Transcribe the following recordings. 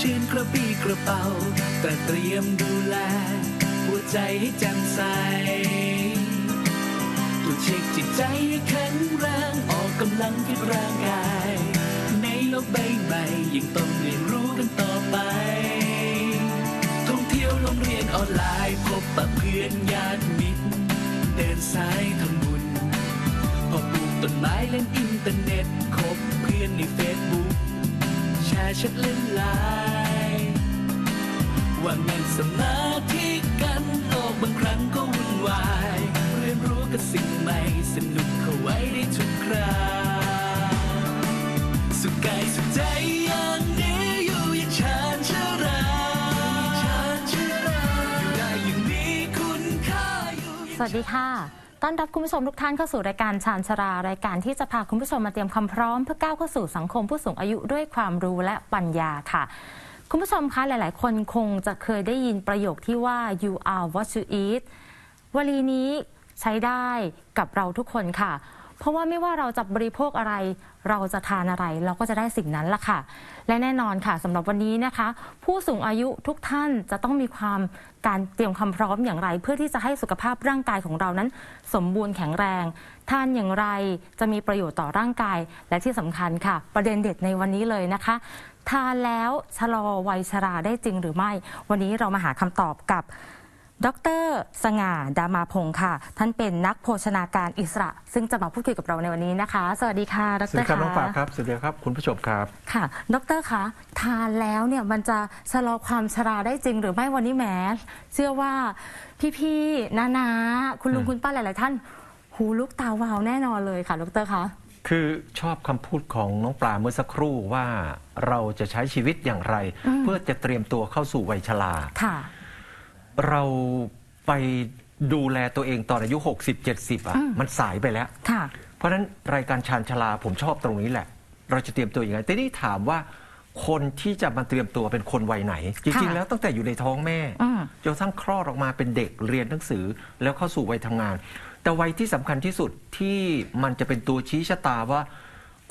ชื่นกระปี้กระเป๋า แต่เตรียมดูแล หัวใจให้แจ่มใสตัวเช็คจิตใจให้แข็งแรงออกกำลังฟิตร่างกาย ในโลกใบใหม่ยังต้องเรียนรู้กันต่อไป ท่องเที่ยวโรงเรียนออนไลน์พบปะเพื่อนญาติมิตร เดินสายทำบุญพอปลูกต้นไม้เล่นอินเทอร์เน็ตคบเพื่อนในเฟซบุ๊กแชร์แชัดเล่นไลน์ สมาธิกันโลกบางครั้งก็วุ่นวาย เรียนรู้กับสิ่งใหม่สนุกเข้าไว้ได้ทุกคราสุขกายสุขใจอย่างนี้อยู่อย่างชาญชราชาญชราอยู่ได้อย่างมีคุณค่าอยู่อย่างสวัสดีค่ะ ต้อนรับคุณผู้ชมทุกท่านเข้าสู่รายการชาญชรารายการที่จะพาคุณผู้ชมมาเตรียมความพร้อมเพื่อก้าวเข้าสู่สังคมผู้สูงอายุด้วยความรู้และปัญญาค่ะ คุณผู้ชมคะหลาย ๆ คนคงจะเคยได้ยินประโยคที่ว่า you are what you eat วลีนี้ใช้ได้กับเราทุกคนค่ะ เพราะว่าไม่ว่าเราจะบริโภคอะไร เราจะทานอะไร เราก็จะได้สิ่งนั้นละค่ะ และแน่นอนค่ะสำหรับวันนี้นะคะ ผู้สูงอายุทุกท่านจะต้องมีความการเตรียมความพร้อมอย่างไร เพื่อที่จะให้สุขภาพร่างกายของเรานั้น สมบูรณ์แข็งแรง ทานอย่างไรจะมีประโยชน์ต่อร่างกาย และที่สำคัญค่ะ ประเด็นเด็ดในวันนี้เลยนะคะ ทานแล้วชะลอวัยชราได้จริงหรือไม่ วันนี้เรามาหาคำตอบกับดร สง่าดามาพงศ์ค่ะ ท่านเป็นนักโภชนาการอิสระ ซึ่งจะมาพูดคุยกับเราในวันนี้นะคะ สวัสดีค่ะดสวัสรดีครับคะน้องปราบครับ สวัสดีครับ คุณผู้ชมครับ ค่ะ ดรคะ ทานแล้วเนี่ยมันจะชะลอความชราได้จริงหรือไม่วันนี้แหมเชื่อว่าพี่ๆนานาคุณลุงอืมคุณป้าหลายๆท่าน หูลุกตาวาวแน่นอนเลยค่ะ ดรคะ คือชอบคำพูดของน้องปลาเมื่อสักครู่ว่าเราจะใช้ชีวิตอย่างไรอืมเพื่อจะเตรียมตัวเข้าสู่วัยชราค่ะ เราไปดูแลตัวเองตอนอายุ 60-70 อะอืมมันสายไปแล้ว ค่ะ เพราะฉะนั้นรายการชาญชลาผมชอบตรงนี้แหละ เราจะเตรียมตัวยังไงแต่นี่ถามว่าคนที่จะมาเตรียมตัวเป็นคนวัยไหน จริงค่ะๆแล้วตั้งแต่อยู่ในท้องแม่อืมจนกระทั่งคลอดออกมาเป็นเด็กเรียนหนังสือแล้วเข้าสู่วัยทำงาน แต่วัยที่สำคัญที่สุดที่มันจะเป็นตัวชี้ชะตาว่า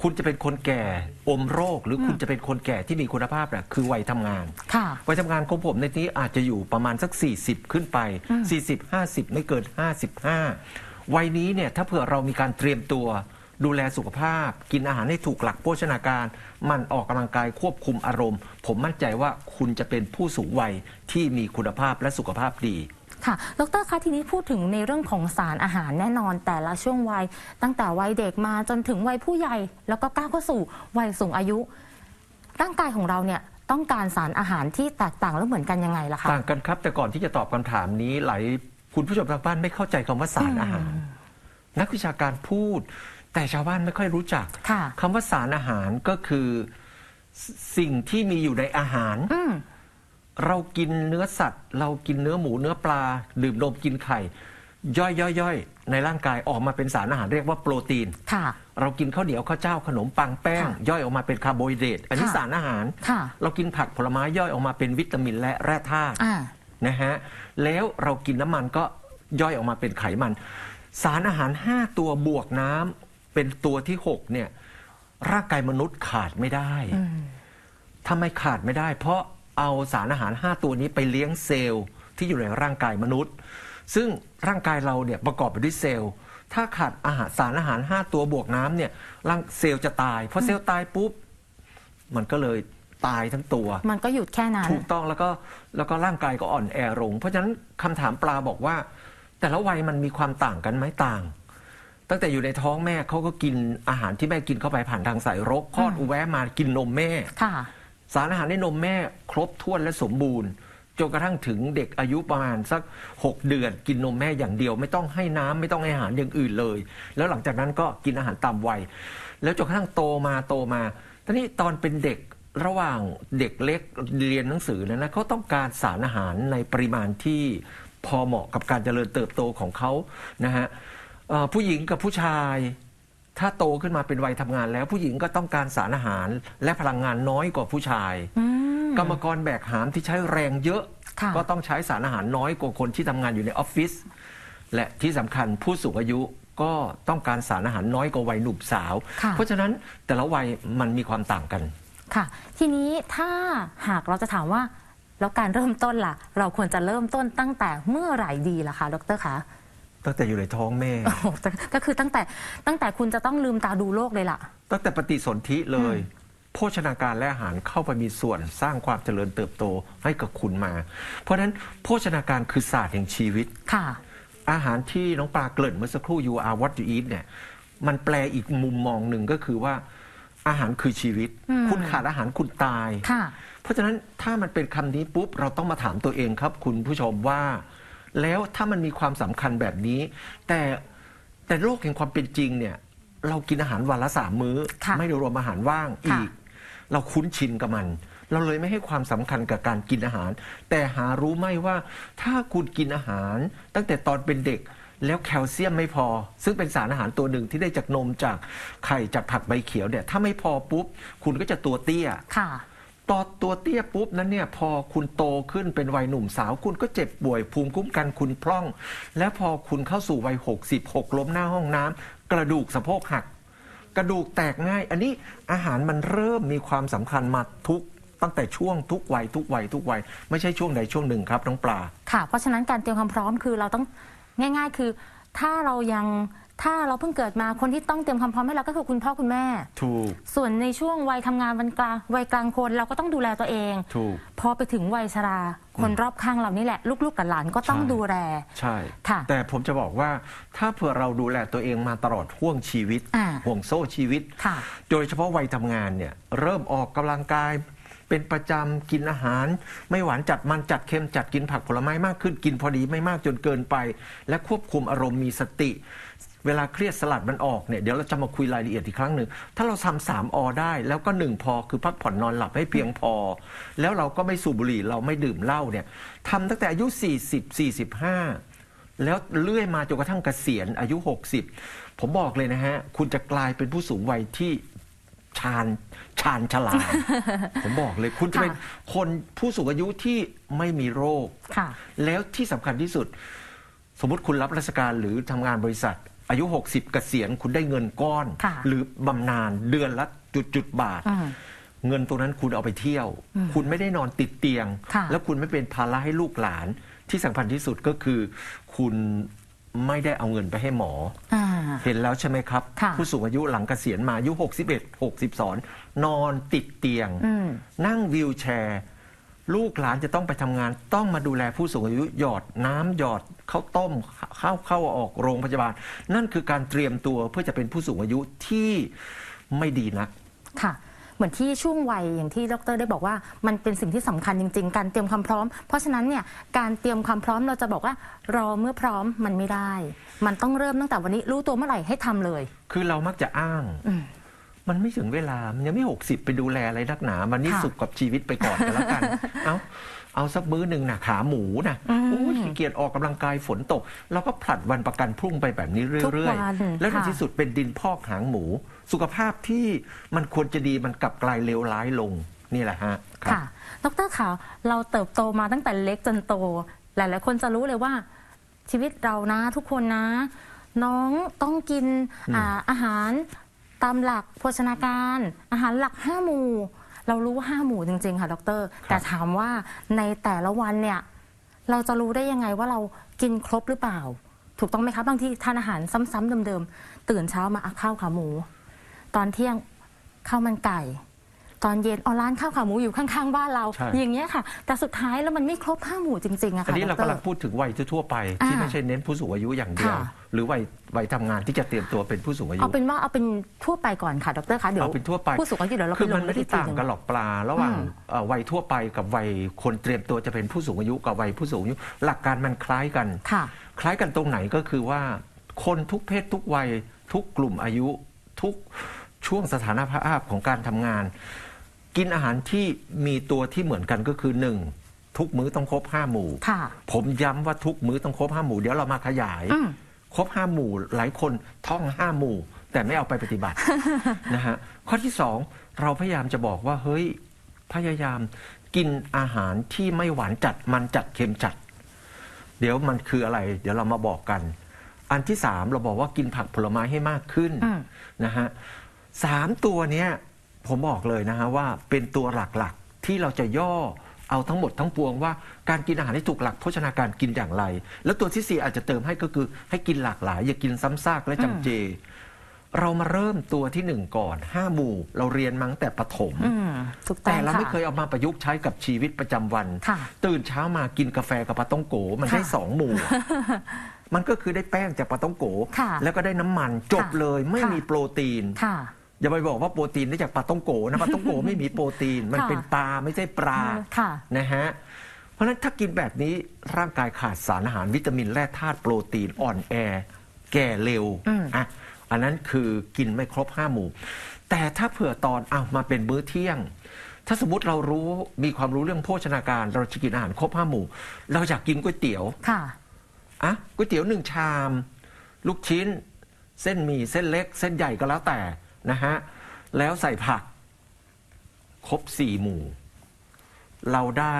คุณจะเป็นคนแก่อมโรค หรือคุณจะเป็นคนแก่ที่มีคุณภาพน่ะคือวัยทำงาน ค่ะ วัยทำงานของผมในนี้อาจจะอยู่ประมาณสัก 40 ขึ้นไปอืม40 50 ไม่เกิน 55 วัยนี้เนี่ยถ้าเผื่อเรามีการเตรียมตัว ดูแลสุขภาพ กินอาหารให้ถูกหลักโภชนาการมันออกกำลังกายควบคุมอารมณ์ ผมมั่นใจว่าคุณจะเป็นผู้สูงวัยที่มีคุณภาพและสุขภาพดี ค่ะ ดรคะทีนี้พูดถึงในเรื่องของสารอาหารแน่นอน แต่ละช่วงวัย ตั้งแต่วัยเด็กมาจนถึงวัยผู้ใหญ่ แล้วก็ก้าวเข้าสู่วัยสูงอายุ ร่างกายของเราเนี่ยต้องการสารอาหารที่แตกต่างและเหมือนกันยังไงล่ะคะ ต่างกันครับ แต่ก่อนที่จะตอบคำถามนี้หลายคุณผู้ชมทางบ้านไม่เข้าใจคำว่าสารอาหาร นักวิชาการพูด แต่ชาวบ้านไม่ค่อยรู้จักค่ะ คำว่าสารอาหารก็คือสสิ่งที่มีอยู่ในอาหาร อืม เรากินเนื้อสัตว์ เรากินเนื้อหมูเนื้อปลา ดื่มนมกินไข่ ย่อยย่อยย่อยในร่างกายออกมาเป็นสารอาหารเรียกว่าโปรตีน ค่ะ เรากินข้าวเหนียวข้าวเจ้าขนมปังแป้งค่ะย่อยออกมาเป็นคาร์โบไฮเดรตอันนี้ค่ะสารอาหาร ค่ะ เรากินผักผลไม้ย่อยออกมาเป็นวิตามินและแร่ธาตุ อ่า นะฮะแล้วเรากินน้ำมันก็ย่อยออกมาเป็นไขมัน สารอาหาร 5 ตัวบวกน้ำเป็นตัวที่ 6 เนี่ย ร่างกายมนุษย์ขาดไม่ได้อืมทำไมขาดไม่ได้ เพราะ เอาสารอาหาร 5 ตัวนี้ไปเลี้ยงเซลล์ที่อยู่ในร่างกายมนุษย์ ซึ่งร่างกายเราเนี่ยประกอบไปด้วยเซลล์ ถ้าขาดอาหารสารอาหาร 5 ตัวบวกน้ำเนี่ยร่างเซลล์จะตายพอเซลล์ตายปุ๊บมันก็เลยตายทั้งตัว มันก็หยุดแค่นั้นถูกต้องแล้วก็แล้วก็ร่างกายก็อ่อนแอลงเพราะฉะนั้นคำถามปลาบอกว่า แต่ละวัยมันมีความต่างกันไหมต่าง ตั้งแต่อยู่ในท้องแม่เขาก็กินอาหารที่แม่กินเข้าไปผ่านทางสายรกคลอดอุแวะมากินนมแม่ค่ะ สารอาหารในนมแม่ครบถ้วนและสมบูรณ์จนกระทั่งถึงเด็กอายุประมาณสัก 6 เดือน กินนมแม่อย่างเดียว ไม่ต้องให้น้ำไม่ต้องให้อาหารอย่างอื่นเลย แล้วหลังจากนั้นก็กินอาหารตามวัย แล้วจนกระทั่งโตมาโตมาทีนี้ตอนเป็นเด็กระหว่างเด็กเล็กเรียนหนังสือนยนะเขาต้องการสารอาหารในปริมาณที่พอเหมาะกับการเจริญเติบโตของเขานะฮะผู้หญิงกับผู้ชาย ถ้าโตขึ้นมาเป็นวัยทำงานแล้วผู้หญิงก็ต้องการสารอาหารและพลังงานน้อยกว่าผู้ชาย อืม กรรมกรแบกหามที่ใช้แรงเยอะ ค่ะ ก็ต้องใช้สารอาหารน้อยกว่าคนที่ทำงานอยู่ในออฟฟิศและที่สำคัญผู้สูงอายุก็ต้องการสารอาหารน้อยกว่าวัยหนุ่มสาว ค่ะ เพราะฉะนั้นแต่ละวัยมันมีความต่างกัน ค่ะ ทีนี้ถ้าหากเราจะถามว่า แล้วการเริ่มต้นล่ะ เราควรจะเริ่มต้นตั้งแต่เมื่อไหร่ดีล่ะคะดรคะ ตั้งแต่อยู่ในท้องแม่ โอ้โหก็คือตั้งแต่ตั้งแต่คุณจะต้องลืมตาดูโลกเลยล่ะ ตั้งแต่ปฏิสนธิเลย โภชนาการและอาหารเข้าไปมีส่วนสร้างความเจริญเติบโตให้กับคุณมา เพราะฉะนั้นโภชนาการคือศาสตร์แห่งชีวิต ค่ะ อาหารที่น้องปลาเกริ่นเมื่อสักครู่ you are what you eat เนี่ย มันแปลอีกมุมมองหนึ่งก็คือว่า อาหารคือชีวิต อืม คุณขาดอาหารคุณตาย ค่ะ เพราะฉะนั้นถ้ามันเป็นคำนี้ปุ๊บเราต้องมาถามตัวเองครับ คุณผู้ชมว่า แล้วถ้ามันมีความสำคัญแบบนี้ แต่แต่โลกแห่งความเป็นจริงเนี่ย เรากินอาหารวันละสามมื้อ ค่ะไม่ได้รวมอาหารว่างค่ะ อีก เราคุ้นชินกับมัน เราเลยไม่ให้ความสำคัญกับการกินอาหาร แต่หารู้ไหมว่า ถ้าคุณกินอาหาร ตั้งแต่ตอนเป็นเด็กแล้วแคลเซียมไม่พอ ซึ่งเป็นสารอาหารตัวหนึ่งที่ได้จากนมจากไข่จากผักใบเขียวเนี่ยถ้าไม่พอปุ๊บ คุณก็จะตัวเตี้ย ค่ะ ตอนตัวเตี้ยปุ๊บนั้นเนี่ยพอคุณโตขึ้นเป็นวัยหนุ่มสาว คุณก็เจ็บป่วยภูมิคุ้มกันคุณพร่อง และพอคุณเข้าสู่วัย 60 6ล้มหน้าห้องน้ำกระดูกสะโพกหัก กระดูกแตกง่าย อันนี้อาหารมันเริ่มมีความสำคัญมาทุกตั้งแต่ช่วงทุกวัยทุกวัยทุกวัยไม่ใช่ช่วงใดช่วงหนึ่งครับน้องปลา ค่ะ เพราะฉะนั้นการเตรียมความพร้อมคือเราต้องง่าย ๆ คือ ถ้าเรายัง ถ้าเราเพิ่งเกิดมาคนที่ต้องเตรียมความพร้อมให้เราก็คือคุณพ่อคุณแม่ ถูก ส่วนในช่วงวัยทำงานวันกลางวัยกลางคนเราก็ต้องดูแลตัวเอง ถูก พอไปถึงวัยชรา คนรอบข้างเรานี่แหละลูกๆกับหลานก็ต้องใช่ ดูแล ใช่ ค่ะแต่ผมจะบอกว่าถ้าเผื่อเราดูแลตัวเองมาตลอดห่วงชีวิต อ่าห่วงโซ่ชีวิต ค่ะโดยเฉพาะวัยทำงานเนี่ยเริ่มออกกำลังกาย เป็นประจำกินอาหาร ไม่หวานจัดมันจัดเค็มจัดกินผักผลไม้มากขึ้นกินพอดีไม่มากจนเกินไป และควบคุมอารมณ์มีสติ เวลาเครียดสลัดมันออกเนี่ยเดี๋ยวเราจะมาคุยรายละเอียดอีกครั้งหนึ่งถ้าเราทำสามอได้แล้วก็หนึ่งพอคือพักผ่อนนอนหลับให้เพียงพอ แล้วเราก็ไม่สูบบุหรี่เราไม่ดื่มเหล้าเนี่ยทำตั้งแต่อายุ 40 45 แล้วเลื่อยมาจนกระทั่งเกษียณอายุ 60 ผมบอกเลยนะฮะ คุณจะกลายเป็นผู้สูงวัยที่ชาญชาญฉลาดผมบอกเลยคุณจะเป็นค่ะคนผู้สูงอายุที่ไม่มีโรคค่ะแล้วที่สำคัญที่สุด สมมติคุณรับราชการหรือทำงานบริษัท อายุ 60 เกษียณคุณได้เงินก้อน ค่ะ หรือบำนาญเดือนละจุดจุดๆบาทอืมเงินตรงนั้นคุณเอาไปเที่ยวคุณไม่ได้นอนติดเตียง ค่ะ แล้วคุณไม่เป็นภาระให้ลูกหลาน ที่สำคัญที่สุดก็คือ คุณไม่ได้เอาเงินไปให้หมอ อ่า เห็นแล้วใช่ไหมครับ ค่ะ ผู้สูงอายุหลังเกษียณมาอายุ 61 62 นอนติดเตียง อืม นั่งวีลแชร์ ลูกหลานจะต้องไปทำงานต้องมาดูแลผู้สูงอายุหยอดน้ำหยอดข้าวต้มเข้าเข้าออกโรงพยาบาล นั่นคือการเตรียมตัวเพื่อจะเป็นผู้สูงอายุที่ไม่ดีนักค่ะเหมือนที่ช่วงวัยอย่างที่ดรได้บอกว่า มันเป็นสิ่งที่สำคัญจริง ๆ การเตรียมความพร้อม เพราะฉะนั้นเนี่ยการเตรียมความพร้อมเราจะบอกว่ารอเมื่อพร้อมมันไม่ได้ มันต้องเริ่มตั้งแต่วันนี้รู้ตัวเมื่อไหร่ให้ทำเลย คือเรามักจะอ้างอื มมันไม่ถึงเวลา มันยังไม่ 60 ไปดูแลอะไรนักหนา มันนี่ค่ะสุขกับชีวิตไปก่อนกันแล้วกัน เอาเอาสักมื้อหนึ่งนะขาหมูนะอืมโอ้ยขี้เกียจออกกำลังกายฝนตก เราก็ผลัดวันประกันพรุ่งไปแบบนี้ทุกเรื่อยวันๆ แล้วในค่ะ ที่สุดเป็นดินพอกหางหมู สุขภาพที่มันควรจะดีมันกลับกลายเลวร้ายลงนี่แหละฮะครับ ค่ะ ดรขาว เราเติบโตมาตั้งแต่เล็กจนโต หลาย ๆ คนจะรู้เลยว่า ชีวิตเรานะทุกคนนะ น้องต้องกินอืมอ่าอาหาร ตามหลักโภชนาการ อาหารหลักห้าหมู่ เรารู้ว่าห้าหมู่จริง ๆ ค่ะดร แต่ถามว่าในแต่ละวันเนี่ยเราจะรู้ได้ยังไงว่าเรากินครบหรือเปล่า ถูกต้องไหมคะบางทีทานอาหารซ้ำๆเดิมๆตื่นเช้ามาอะข้าวขาหมู ตอนเที่ยงข้าวมันไก่ ตอนเย็นเอาร้านข้าวขาหมูอยู่ข้างๆบ้านเรา ใช่ อย่างเงี้ยค่ะ แต่สุดท้ายแล้วมันไม่ครบห้าหมู่จริงๆอะอันค่ะนี้เราด กำลัรงพูดถึงวัยทั่วๆไป ที่อ่าไม่ใช่เน้นผู้สูงอายุอย่างเดียว ค่ะ หรือวัยวัยทำงานที่จะเตรียมตัวเป็นผู้สูงอายุเอาเป็นว่าเอาเป็นทั่วไปก่อนค่ะดรคะเดี๋ยวเอาเป็นทั่วไปผู้สูงอายุเดี๋ยวเราคือไปลมันงไม่ได้ที่ต่างกันหรอกปลา ระหว่างอืมเอ่อวัยทั่วไปกับวัยคนเตรียมตัวจะเป็นผู้สูงอายุกับวัยผู้สูงอายุ หลักการมันคล้ายกัน ค่ะ คล้ายกันตรงไหนก็คือว่า คนทุกเพศทุกวัย ทุกกลุ่มอายุ ทุกช่วงสถานภาพของการทำงาน กินอาหารที่มีตัวที่เหมือนกันก็คือหนึ่งทุกมื้อต้องครบห้าหมู่ ค่ะ ผมย้ำว่าทุกมื้อต้องครบห้าหมู่เดี๋ยวเรามาขยาย อืม ครบห้าหมู่หลายคนท่องห้าหมู่ แต่ไม่เอาไปปฏิบัติ นะฮะข้อที่สองเราพยายามจะบอกว่าเฮ้ยพยายามกินอาหารที่ไม่หวานจัดมันจัดเค็มจัด เดี๋ยวมันคืออะไร เดี๋ยวเรามาบอกกัน อันที่สามเราบอกว่ากินผักผลไม้ให้มากขึ้นอืม นะฮะสามตัวเนี้ย ผมบอกเลยนะฮะว่าเป็นตัวหลักๆ ที่เราจะย่อเอาทั้งหมดทั้งปวงว่าการกินอาหารให้ถูกหลักโภชนาการกินอย่างไร แล้วตัวที่สี่อาจจะเติมให้ก็คือให้กินหลากหลาย อย่ากินซ้ำซากและจำเจ เรามาเริ่มตัวที่หนึ่งก่อนห้าหมู่ เราเรียนมาตั้งแต่ประถมอืมถูกต้องแต่เราไม่ะ เคยเอามาประยุกต์ใช้กับชีวิตประจำวัน ค่ะ ตื่นเช้ามากินกาแฟกับปลาต้องโกมันได้ค่ะสองหมู่ มันก็คือได้แป้งจากปลาต้องโก ค่ะแล้วก็ได้น้ำมันจบค่ะเลยไม่ค่ะ มีโปรตีน ค่ะ อย่าไปบอกว่าโปรตีนได้จากปลาต้องโกนะปลาต้องโกไม่มีโปรตีน มันค่ะ เป็นปลาไม่ใช่ปลา ค่ะ นะฮะ เพราะฉะนั้นถ้ากินแบบนี้ร่างกายขาดสารอาหารวิตามินแร่ธาตุโปรตีนอ่อนแอ แก่เร็วอืม อะอันนั้นคือกินไม่ครบห้าหมู่ แต่ถ้าเผื่อตอนเอามาเป็นมื้อเที่ยง ถ้าสมมติเรารู้มีความรู้เรื่องโภชนาการ เราจะกินอาหารครบห้าหมู่ เราอยากกินก๋วยเตี๋ยว ค่ะ อะก๋วยเตี๋ยวหนึ่งชาม ลูกชิ้น เส้นหมี่เส้นเล็ก เส้นใหญ่ก็แล้วแต่ นะฮะ แล้วใส่ผัก ครบสี่หมู่ เราได้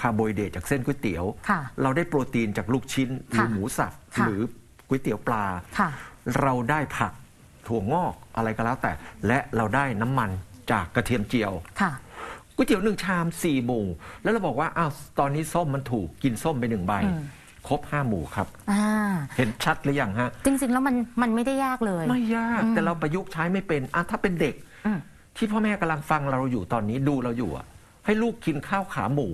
คาร์โบไฮเดรตจากเส้นก๋วยเตี๋ยว ค่ะเราได้โปรตีนจากลูกชิ้น หรือค่ะหมูสับค่ะ หรือก๋วยเตี๋ยวปลา ค่ะ เราได้ผักถั่วงอกอะไรก็แล้วแต่ และเราได้น้ำมันจากกระเทียมเจียว ค่ะ ก๋วยเตี๋ยวหนึ่งชามสี่หมู่ แล้วเราบอกว่าอ้าวตอนนี้ส้มมันถูกกินส้มไปหนึ่งใบ อืม ครบห้าหมู่ครับ อ่าเห็นชัดหรือยังฮะ จริงๆแล้วมันมันไม่ได้ยากเลย ไม่ยากอืม แต่เราประยุกต์ใช้ไม่เป็นอะถ้าเป็นเด็ก อืม ที่พ่อแม่กำลังฟังเราอยู่ตอนนี้ดูเราอยู่อะให้ลูกกินข้าวขาหมู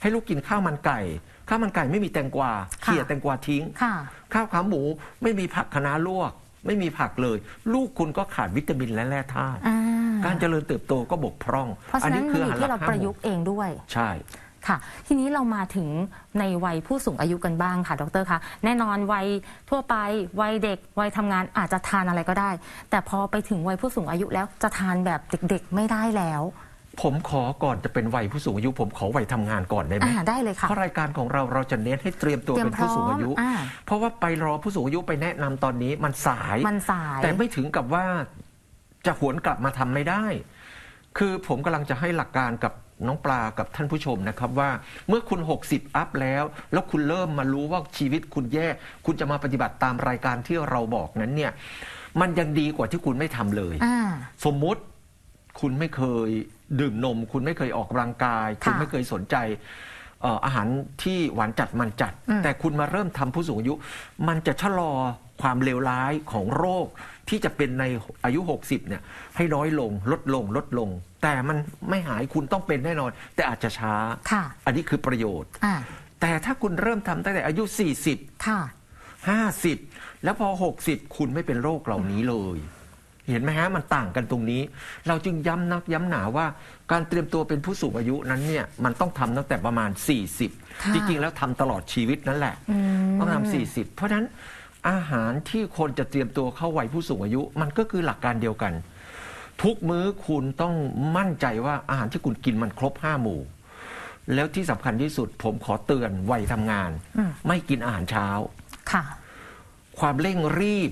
ให้ลูกกินข้าวมันไก่ข้าวมันไก่ไม่มีแตงกวาค่ะ เขี่ยแตงกวาทิ้ง ค่ะ ข้าวขาหมูไม่มีผักคะน้าลวก ไม่มีผักเลย ลูกคุณก็ขาดวิตามินและแร่ธาตุอ่าการเจริญเติบโตก็บกพร่องเพราะฉะนั้นมันอยู่หที่เราห้ประหมู่ยุกต์เองด้วย ใช่ ค่ะ ทีนี้เรามาถึงในวัยผู้สูงอายุกันบ้างค่ะดรคะแน่นอนวัยทั่วไปวัยเด็กวัยทำงานอาจจะทานอะไรก็ได้ แต่พอไปถึงวัยผู้สูงอายุแล้วจะทานแบบเด็กๆไม่ได้แล้ว ผมขอก่อนจะเป็นวัยผู้สูงอายุ ผมขอวัยทำงานก่อนได้ไหมอ่าได้เลยค่ะ เพราะรายการของเราเราจะเน้นให้เตรียมตัวเตรียมเป็นผู้สูงอายุ พร้อมอ่า เพราะว่าไปรอผู้สูงอายุไปแนะนำตอนนี้มันสาย มันสาย แต่ไม่ถึงกับว่าจะหวนกลับมาทำไม่ได้ คือผมกำลังจะให้หลักการกับ น้องปลากับท่านผู้ชมนะครับว่าเมื่อคุณ 60 อัพแล้ว แล้วคุณเริ่มมารู้ว่าชีวิตคุณแย่ คุณจะมาปฏิบัติตามรายการที่เราบอกนั้นเนี่ยมันยังดีกว่าที่คุณไม่ทำเลย อ่า สมมุติคุณไม่เคยดื่มนม คุณไม่เคยออกกำลังกาย คุณไม่เคยสนใจเอ่ออาหารที่หวานจัดมันจัด อืมแต่คุณมาเริ่มทำผู้สูงอายุ มันจะชะลอความเลวร้ายของโรค ที่จะเป็นในอายุ 60เนี่ยให้น้อยลงลดลงลดลง แต่มันไม่หายคุณต้องเป็นแน่นอน แต่อาจจะช้า ค่ะ อันนี้คือประโยชน์ อ่า แต่ถ้าคุณเริ่มทำตั้งแต่อายุ40ค่ะ50 แล้วพอ 60 คุณไม่เป็นโรคเหล่านี้เลย เห็นไหมฮะมันต่างกันตรงนี้ เราจึงย้ำนักย้ำหนาว่าการเตรียมตัวเป็นผู้สูงอายุนั้นเนี่ยมันต้องทำตั้งแต่ประมาณ ค่ะ 40 จริงๆแล้วทำตลอดชีวิตนั่นแหละ อืม ต้องทำ40 เพราะฉะนั้น อาหารที่คนจะเตรียมตัวเข้าวัยผู้สูงอายุ มันก็คือหลักการเดียวกัน ทุกมื้อคุณต้องมั่นใจว่าอาหารที่คุณกินมันครบห้าหมู่ แล้วที่สำคัญที่สุด ผมขอเตือนวัยทำงาน อืม ไม่กินอาหารเช้า ค่ะ ความเร่งรีบ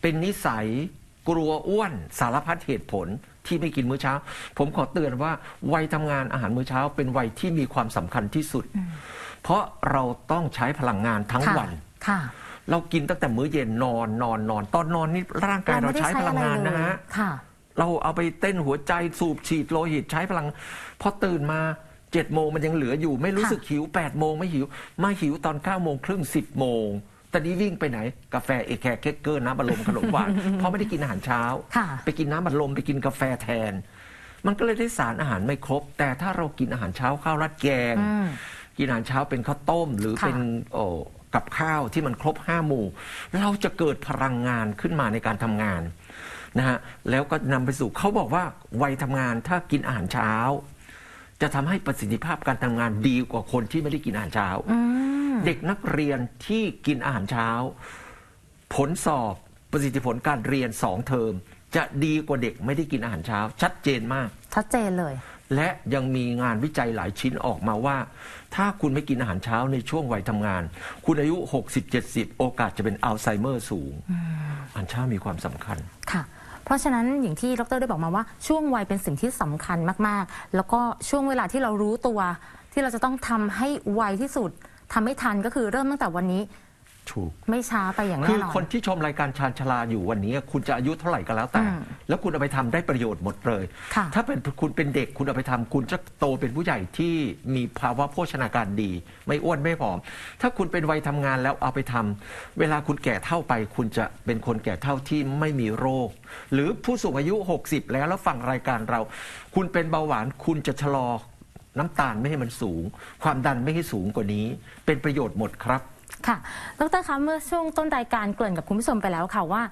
เป็นนิสัย กลัวอ้วนสารพัดเหตุผลที่ไม่กินมื้อเช้า ผมขอเตือนว่าวัยทำงานอาหารมื้อเช้า เป็นวัยที่มีความสำคัญที่สุด เพราะเราต้องใช้พลังงานทั้งค่ะวัน ค่ะ เรากินตั้งแต่มื้อเย็นนอนนอนนอน ตอนนอนนี่ร่างกายเราใช้พลังงานนะฮะค่ะ เราเอาไปเต้นหัวใจสูบฉีดโลหิตใช้พลัง พอตื่นมาเจ็ดโมงมันยังเหลืออยู่ ไม่รู้สึกหิวแปดโมงไม่หิว มาหิวตอนเก้าโมงครึ่งสิบโมงตอนนี้วิ่งไปไหน กาแฟเอแคร์เค้กเกอร์น้ำบัลลมขนมหวานเพราะไม่ได้กินอาหารเช้าค่ะไปกินน้ำบัลลมไปกินกาแฟแทน มันก็เลยได้สารอาหารไม่ครบ แต่ถ้าเรากินอาหารเช้าข้าวราดแกงอืมกินอาหารเช้าเป็นข้าวต้มหรือค่ะเป็นโอ้ กับข้าวที่มันครบห้าหมู่ เราจะเกิดพลังงานขึ้นมาในการทำงานนะฮะแล้วก็นำไปสู่เขาบอกว่าวัยทำงานถ้ากินอาหารเช้า จะทำให้ประสิทธิภาพการทำงานดีกว่าคนที่ไม่ได้กินอาหารเช้าอืมเด็กนักเรียนที่กินอาหารเช้า ผลสอบประสิทธิผลการเรียนสองเทอมจะดีกว่าเด็กไม่ได้กินอาหารเช้า ชัดเจนมาก ชัดเจนเลย และยังมีงานวิจัยหลายชิ้นออกมาว่า ถ้าคุณไม่กินอาหารเช้าในช่วงวัยทำงาน คุณอายุ 60-70 โอกาสจะเป็นอัลไซเมอร์สูงอาหารเช้ามีความสำคัญค่ะเพราะฉะนั้นอย่างที่ดรได้บอกมาว่าช่วงวัยเป็นสิ่งที่สำคัญมาก ๆ แล้วก็ช่วงเวลาที่เรารู้ตัว ที่เราจะต้องทำให้ไวที่สุดทำให้ทันก็คือเริ่มตั้งแต่วันนี้ ถูก ไม่ช้าไปอย่างคืแน่อนอน คนที่ชมรายการชาญชลาอยู่วันนี้ คุณจะอายุเท่าไหร่ก็แล้วแต่ อืมแล้วคุณเอาไปทำได้ประโยชน์หมดเลย ค่ะ ถ้าเป็นคุณเป็นเด็กคุณเอาไปทำคุณจะโตเป็นผู้ใหญ่ที่มีภาวะโภชนาการดี ไม่อ้วนไม่ผอม ถ้าคุณเป็นวัยทำงานแล้วเอาไปทำเวลาคุณแก่เท่าไป คุณจะเป็นคนแก่เท่าที่ไม่มีโรค หรือผู้สูงอายุ 60 แล้วแล้วฟังรายการเรา คุณเป็นเบาหวานคุณจะชะลอน้ำตาลไม่ให้มันสูง ความดันไม่ให้สูงกว่านี้ เป็นประโยชน์หมดครับ ค่ะ ดรคะ เมื่อช่วงต้นรายการเกริ่นกับคุณผู้ชมไปแล้วค่ะว่า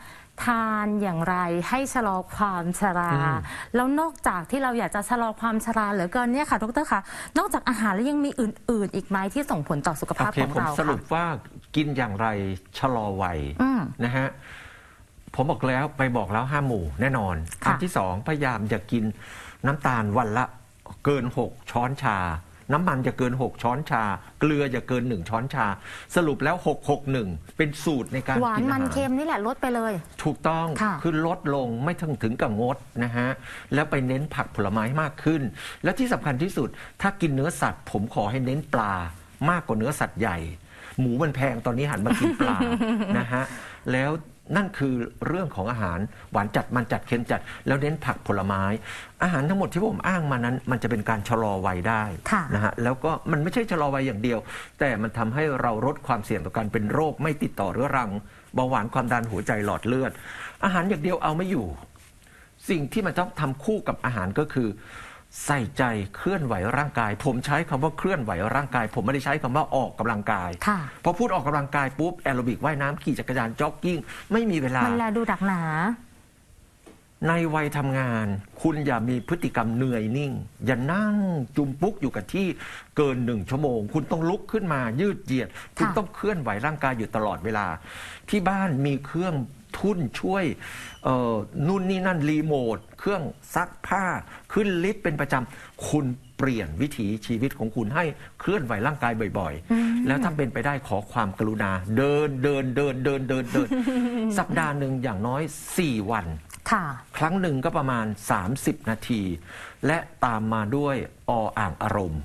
ทานอย่างไรให้ชะลอความชราอืมแล้วนอกจากที่เราอยากจะชะลอความชราเหลือเกินเนี่ยค่ะ ดรคะ นอกจากอาหารแล้วยังมีอื่น ๆ อีกไหมที่ส่งผลต่อสุขภาพโอเคของผมเราสรุค่ะปว่ากินอย่างไรชะลอวัยอืมนะฮะผมบอกแล้วไปบอกแล้วห้ามหมู่แน่นอน ค่ะ อันที่สองพยายามอย่ากินน้ำตาลวันละเกิน6ช้อนชา น้ำมันจะเกิน 6 ช้อนชา เกลือจะเกิน 1 ช้อนชา สรุปแล้ว 661 เป็นสูตรในการหวานกินอามันหาร เค็มนี่แหละลดไปเลย ถูกต้องค่ะอลดลงไม่ถึงถึงกับงดนะฮะ แล้วไปเน้นผักผลไม้มากขึ้น และที่สำคัญที่สุด ถ้ากินเนื้อสัตว์ ผมขอให้เน้นปลามากกว่าเนื้อสัตว์ใหญ่ หมูมันแพงตอนนี้หันมากินปลา นะฮะ แล้ว นั่นคือเรื่องของอาหารหวานจัดมันจัดเค็มจัด แล้วเน้นผักผลไม้ อาหารทั้งหมดที่ผมอ้างมานั้น มันจะเป็นการชะลอวัยได้ค่ะนะฮะแล้วก็มันไม่ใช่ชะลอวัยอย่างเดียว แต่มันทำให้เราลดความเสี่ยงต่อการเป็นโรคไม่ติดต่อเรื้อรังเบาหวานความดันหัวใจหลอดเลือด อาหารอย่างเดียวเอาไม่อยู่ สิ่งที่มันต้องทำคู่กับอาหารก็คือ ใส่ใจเคลื่อนไหวร่างกาย ผมใช้คำว่าเคลื่อนไหวร่างกาย ผมไม่ได้ใช้คำว่าออกกำลังกายค่ะ พอพูดออกกำลังกายปุ๊บแอโรบิกว่ายน้ำขี่จักรยานจ็อกกิ้ง ไม่มีเวลา มันแลดูดักหนา ในวัยทำงาน คุณอย่ามีพฤติกรรมเหนื่อยนิ่ง อย่านั่งจุมปุ๊กอยู่กับที่เกินหนึ่งชั่วโมง คุณต้องลุกขึ้นมายืดเหยียด คุณค่ะ ต้องเคลื่อนไหวร่างกายอยู่ตลอดเวลา ที่บ้านมีเครื่อง ทุ่นช่วยเอ่อนู่นนี่นั่นรีโมท เครื่องซักผ้า ขึ้นลิฟต์เป็นประจำ คุณเปลี่ยนวิถีชีวิตของคุณให้เคลื่อนไหวร่างกายบ่อยๆ แล้วถ้าเป็นไปได้ขอความกรุณา เดินเดินเดินเดินเดินเดิน สัปดาห์หนึ่งอย่างน้อย 4 วันค่ะครั้งหนึ่งก็ประมาณ 30 นาที และตามมาด้วยออ่างอารมณ์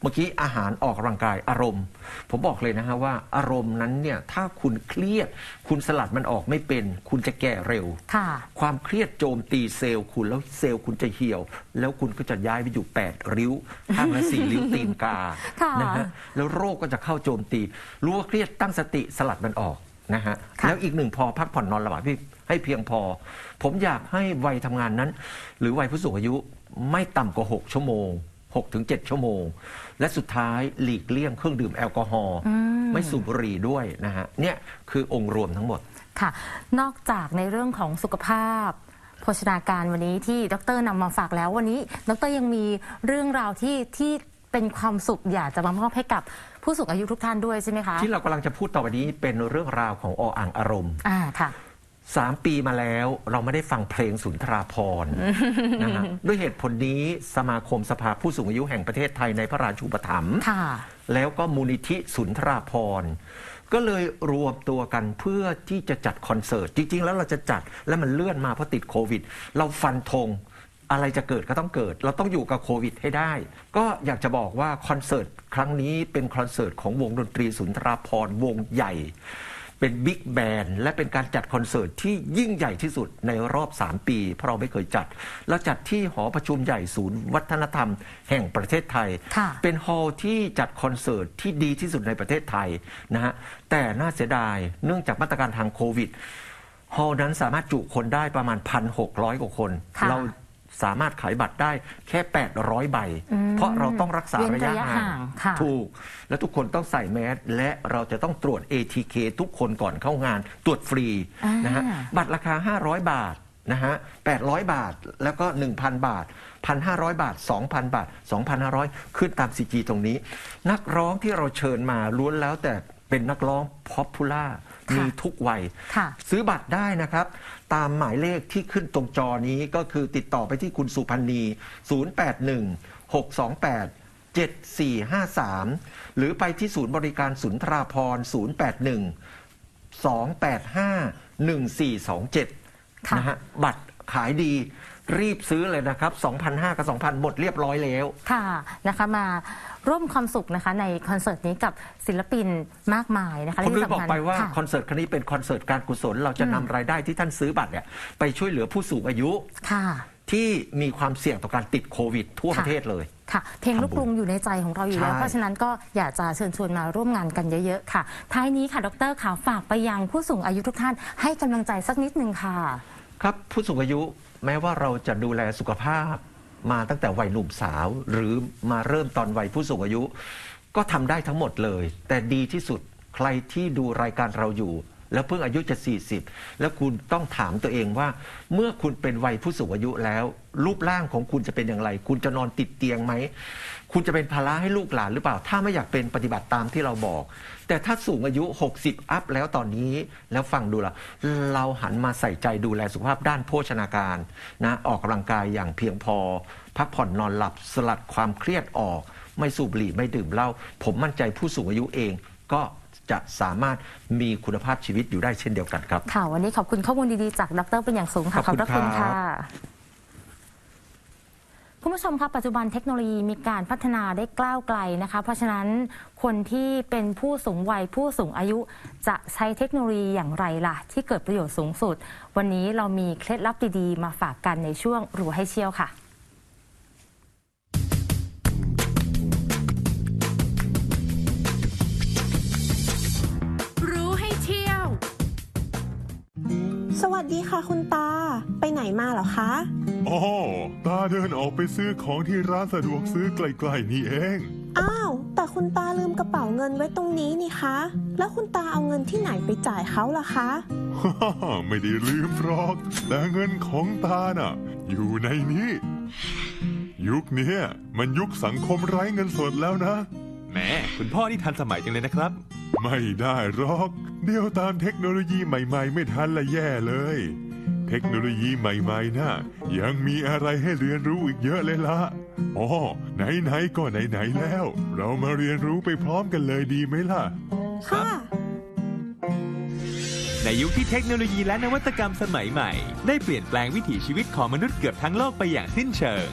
เมื่อกี้อาหารออกกำลังกายอารมณ์ ผมบอกเลยนะฮะว่าอารมณ์นั้นเนี่ยถ้าคุณเครียด คุณสลัดมันออกไม่เป็น คุณจะแก่เร็ว ค่ะ ความเครียดโจมตีเซลล์คุณแล้วเซลล์คุณจะเหี่ยว แล้วคุณก็จะย้ายไปอยู่ 8 ริ้วข้างละสี่ ริ้วตีนกาค่ะนะฮะแล้วโรคก็จะเข้าโจมตี รู้ว่าเครียดตั้งสติสลัดมันออกนะฮะค่ะ แล้วอีกหนึ่งพอพักผ่อนนอนหลับให้ให้เพียงพอ ผมอยากให้วัยทำงานนั้น หรือวัยผู้สูงอายุไม่ต่ำกว่า 6 ชั่วโมง 6ถึง7ชั่วโมง และสุดท้ายหลีกเลี่ยงเครื่องดื่มแอลกอฮอล์ไม่สูบบุหรี่ด้วยนะฮะเนี่ยคือองค์รวมทั้งหมด ค่ะ นอกจากในเรื่องของสุขภาพ โภชนาการวันนี้ที่ดรนำมาฝากแล้ววันนี้ ดรยังมีเรื่องราวที่ที่เป็นความสุขอยากจะมามอบให้กับผู้สูงอายุทุกท่านด้วยใช่ไหมคะที่เรากำลังจะพูดต่อไปนี้เป็นเรื่องราวของออ่างอารมณ์ อ่าค่ะ สามปีมาแล้วเราไม่ได้ฟังเพลงสุนทราพรณ์นะฮะด้วยเหตุผลนี้สมาคมสภาผู้สูงอายุแห่งประเทศไทยในพระราชูปถัมภ์ค่ะ แล้วก็มูลนิธิสุนทราพรณ์ก็เลยรวมตัวกันเพื่อที่จะจัดคอนเสิร์ต จริง ๆ แล้วเราจะจัดแล้วมันเลื่อนมาเพราะติดโควิด เราฟันธงอะไรจะเกิดก็ต้องเกิด เราต้องอยู่กับโควิดให้ได้ ก็อยากจะบอกว่าคอนเสิร์ตครั้งนี้เป็นคอนเสิร์ตของวงดนตรีสุนทราพรณ์วงใหญ่ เป็นบิ๊กแบนด์และเป็นการจัดคอนเสิร์ตที่ยิ่งใหญ่ที่สุดในรอบ 3 ปี เพราะเราไม่เคยจัด แล้วจัดที่หอประชุมใหญ่ศูนย์ วัฒนธรรม แห่งประเทศไทยค่ะเป็นฮอลล์ที่จัดคอนเสิร์ตที่ดีที่สุดในประเทศไทยนะฮะแต่น่าเสียดายเนื่องจากมาตรการทางโควิดฮอลล์นั้นสามารถจุคนได้ประมาณ 1,600 กว่าคนค่ะเรา สามารถขายบัตรได้แค่ 800 ใบ อืมเพราะเราต้องรักษาเว้นระยะระยะห่าห่างงค่ะ ถูก และทุกคนต้องใส่แมสและเราจะต้องตรวจ ATK ทุกคนก่อนเข้างาน ตรวจฟรีอ่านนะฮะบัตรราคา 500 บาทนะฮะ 800 บาท แล้วก็ 1,000 บาท 1,500 บาท 2,000 บาท 2,500 ขึ้นตาม CG ตรงนี้ นักร้องที่เราเชิญมาล้วนแล้วแต่เป็นนักร้องพ็อปปูล่าค่ะมีทุกวัย ค่ะ ซื้อบัตรได้นะครับ ตามหมายเลขที่ขึ้นตรงจอนี้ก็คือติดต่อไปที่คุณสุพันธ์นี081 628 7453 หรือไปที่ศูนย์บริการสุนทราพร 081 285 1427ค่ะนะฮะ บัตรขายดีรีบซื้อเลยนะครับ 2,500 กับ 2,000 หมดเรียบร้อยแล้ว ค่ะนะคะมา ร่วมความสุขนะคะ ในคอนเสิร์ตนี้กับศิลปินมากมายนะคะผมและลืที่มบอกสำคัญไปว่าค่ะ คอนเสิร์ตครั้งนี้เป็นคอนเสิร์ตการกุศล เราจะนำรายได้ที่ท่านซื้อบัตรเนี่ยไปช่วยเหลือผู้สูงอายุค่ะ ที่มีความเสี่ยงต่อการติดโควิด ทั่วค่ะประเทศเลย ค่ะ เพลงลูกกรุงอยู่ในใจของเราอยู่แล้ว ใช่ เพราะฉะนั้นก็อยากจะเชิญชวนมาร่วมงานกันเยอะๆค่ะ ท้ายนี้ค่ะ ดรขาฝากไปยังผู้สูงอายุทุกท่าน ให้กำลังใจสักนิดนึงค่ะ ครับผู้สูงอายุแม้ว่าเราจะดูแลสุขภาพ มาตั้งแต่วัยหนุ่มสาว หรือมาเริ่มตอนวัยผู้สูงอายุ ก็ทำได้ทั้งหมดเลย แต่ดีที่สุดใครที่ดูรายการเราอยู่ แล้วเพิ่งอายุจะ 40 แล้วคุณต้องถามตัวเองว่า เมื่อคุณเป็นวัยผู้สูงอายุแล้ว รูปร่างของคุณจะเป็นอย่างไร คุณจะนอนติดเตียงไหม คุณจะเป็นภาระให้ลูกหลานหรือเปล่า ถ้าไม่อยากเป็นปฏิบัติตามที่เราบอก แต่ถ้าสูงอายุ 60 อัพแล้วตอนนี้แล้วฟังดูละเราหันมาใส่ใจดูแลสุขภาพด้านโภชนาการนะออกกำลังกายอย่างเพียงพอ พักผ่อนนอนหลับสลัดความเครียดออก ไม่สูบบุหรี่ไม่ดื่มเหล้าผมมั่นใจผู้สูงอายุเองก็จะสามารถมีคุณภาพชีวิตอยู่ได้เช่นเดียวกันครับ ค่ะ วันนี้ขอบคุณข้อมูลดี ๆ จากดรเป็นอย่างสูงค่ะ ขอบคุณพระคุณครัค่ะบ คุณผู้ชมคะปัจจุบันเทคโนโลยีมีการพัฒนาได้กล้าวไกลนะคะ เพราะฉะนั้นคนที่เป็นผู้สูงวัยผู้สูงอายุจะใช้เทคโนโลยีอย่างไรล่ะ ที่เกิดประโยชน์สูงสุด วันนี้เรามีเคล็ดลับดีๆ มาฝากกันในช่วงรู้ให้เชี่ยวค่ะ วัสดีค่ะคุณตา ไปไหนมาเหรอคะ อ๋อ ตาเดินออกไปซื้อของที่ร้านสะดวกซื้อใกล้ๆนี่เอง อ้าว แต่คุณตาลืมกระเป๋าเงินไว้ตรงนี้นี่คะ แล้วคุณตาเอาเงินที่ไหนไปจ่ายเขาล่ะคะ ไม่ได้ลืมหรอก แต่เงินของตาน่ะ อยู่ในนี้ ยุคเนี้ยมันยุคสังคมไร้เงินสดแล้วนะแห มคุณพ่อนี่ทันสมัยจังเลยนะครับ ไม่ได้หรอก เดี๋ยวตามเทคโนโลยีใหม่ๆ ไม่ทันละแย่เลย เทคโนโลยีใหม่ๆน่ะยังมีอะไรให้เรียนรู้อีกเยอะเลยละอ๋อไหนๆก็ไหนๆแล้ว เรามาเรียนรู้ไปพร้อมกันเลยดีไหมล่ะ ค่ะ ในยุคที่เทคโนโลยีและนวัตกรรมสมัยใหม่ ได้เปลี่ยนแปลงวิถีชีวิตของมนุษย์เกือบทั้งโลกไปอย่างสิ้นเชิง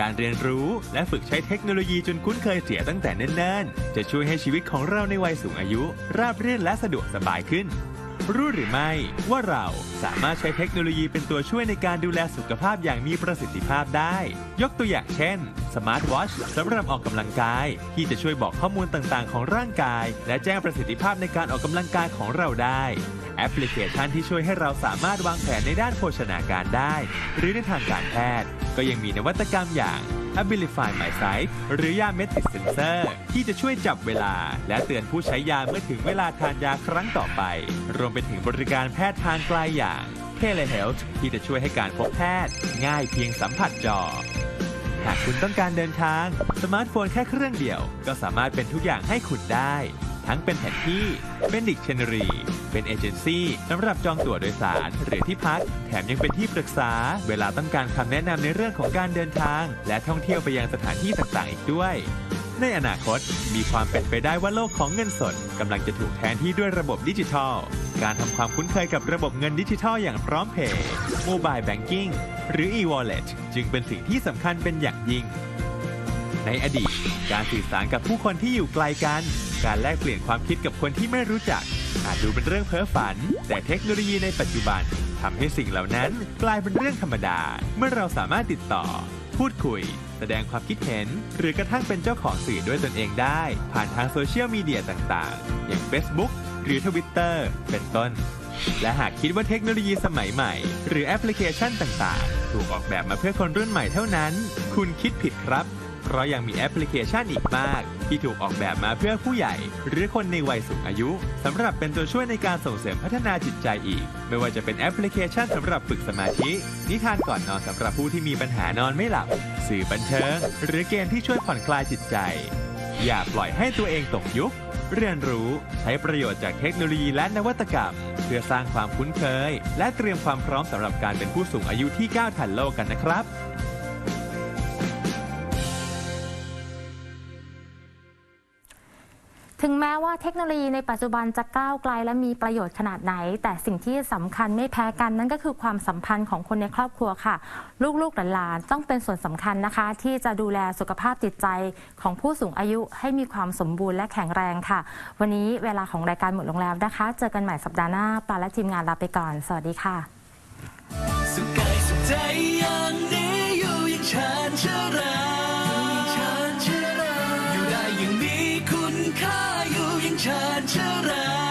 การเรียนรู้และฝึกใช้เทคโนโลยีจนคุ้นเคยเสียตั้งแต่เนิ่นๆ จะช่วยให้ชีวิตของเราในวัยสูงอายุ ราบรื่นและสะดวกสบายขึ้น รู้หรือไม่ว่าเราสามารถใช้เทคโนโลยีเป็นตัวช่วยในการดูแลสุขภาพอย่างมีประสิทธิภาพได้ ยกตัวอย่างเช่น สมาร์ทวอชสำหรับออกกำลังกาย ที่จะช่วยบอกข้อมูลต่างๆ ของร่างกาย และแจ้งประสิทธิภาพในการออกกำลังกายของเราได้ แอปพลิเคชันที่ช่วยให้เราสามารถวางแผนในด้านโภชนาการได้ หรือในทางการแพทย์ ก็ยังมีนวัตกรรมอย่าง Abilify My Sight หรือยา Metric Sensor ที่จะช่วยจับเวลา และเตือนผู้ใช้ยาเมื่อถึงเวลาทานยาครั้งต่อไป รวมไปถึงบริการแพทย์ทางไกลอย่าง Telehealth ที่จะช่วยให้การพบแพทย์ ง่ายเพียงสัมผัสจอ หากคุณต้องการเดินทาง สมาร์ทโฟนแค่เครื่องเดียว ก็สามารถเป็นทุกอย่างให้คุณได้ ทั้งเป็นแผนที่ เป็นดิกชันนารี เป็นเอเจนซี่สำหรับจองตั๋วโดยสารหรือที่พัก แถมยังเป็นที่ปรึกษา เวลาต้องการคำแนะนำในเรื่องของการเดินทาง และท่องเที่ยวไปยังสถานที่ต่างๆ อีกด้วย ในอนาคตมีความเป็นไปได้ว่าโลกของเงินสดกำลังจะถูกแทนที่ด้วยระบบดิจิทัล การทำความคุ้นเคยกับระบบเงินดิจิทัลอย่างพร้อมเพย์โมบายแบงกิ้งหรือ e-wallet จึงเป็นสิ่งที่สำคัญเป็นอย่างยิ่งในอดีต การสื่อสารกับผู้คนที่อยู่ไกลกัน การแลกเปลี่ยนความคิดกับคนที่ไม่รู้จัก อาจดูเป็นเรื่องเพ้อฝัน แต่เทคโนโลยีในปัจจุบันทำให้สิ่งเหล่านั้นกลายเป็นเรื่องธรรมดา เมื่อเราสามารถติดต่อ พูดคุย แสดงความคิดเห็น หรือกระทั่งเป็นเจ้าของสื่อด้วยตนเองได้ ผ่านทางโซเชียลมีเดียต่างๆ อย่าง Facebook หรือ Twitter เป็นต้น และหากคิดว่าเทคโนโลยีสมัยใหม่ หรือแอปพลิเคชันต่างๆ ถูกออกแบบมาเพื่อคนรุ่นใหม่เท่านั้น คุณคิดผิดครับ เพราะยังมีแอปพลิเคชันอีกมาก ที่ถูกออกแบบมาเพื่อผู้ใหญ่ หรือคนในวัยสูงอายุสำหรับเป็นตัวช่วยในการส่งเสริมพัฒนาจิตใจอีก ไม่ว่าจะเป็นแอปพลิเคชันสำหรับฝึกสมาธิ นิทานก่อนนอนสำหรับผู้ที่มีปัญหานอนไม่หลับ สื่อบันเทิง หรือเกมที่ช่วยผ่อนคลายจิตใจ อย่าปล่อยให้ตัวเองตกยุค เรียนรู้ใช้ประโยชน์จากเทคโนโลยีและนวัตกรรม เพื่อสร้างความคุ้นเคย และเตรียมความพร้อมสำหรับการเป็นผู้สูงอายุที่ก้าวทันโลกกันนะครับ ถึงแม้ว่าเทคโนโลยีในปัจจุบันจะก้าวไกลและมีประโยชน์ขนาดไหน แต่สิ่งที่สำคัญไม่แพ้กันนั่นก็คือความสัมพันธ์ของคนในครอบครัวค่ะ ลูกๆหลานๆต้องเป็นส่วนสำคัญนะคะ ที่จะดูแลสุขภาพจิตใจของผู้สูงอายุให้มีความสมบูรณ์และแข็งแรงค่ะ วันนี้เวลาของรายการหมดลงแล้วนะคะ เจอกันใหม่สัปดาห์หน้าปาและทีมงานลาไปก่อน สวัสดีค่ะสุขกาสุขใจอย่างนี้อยู่อย่างฉันเชื่อ chan chan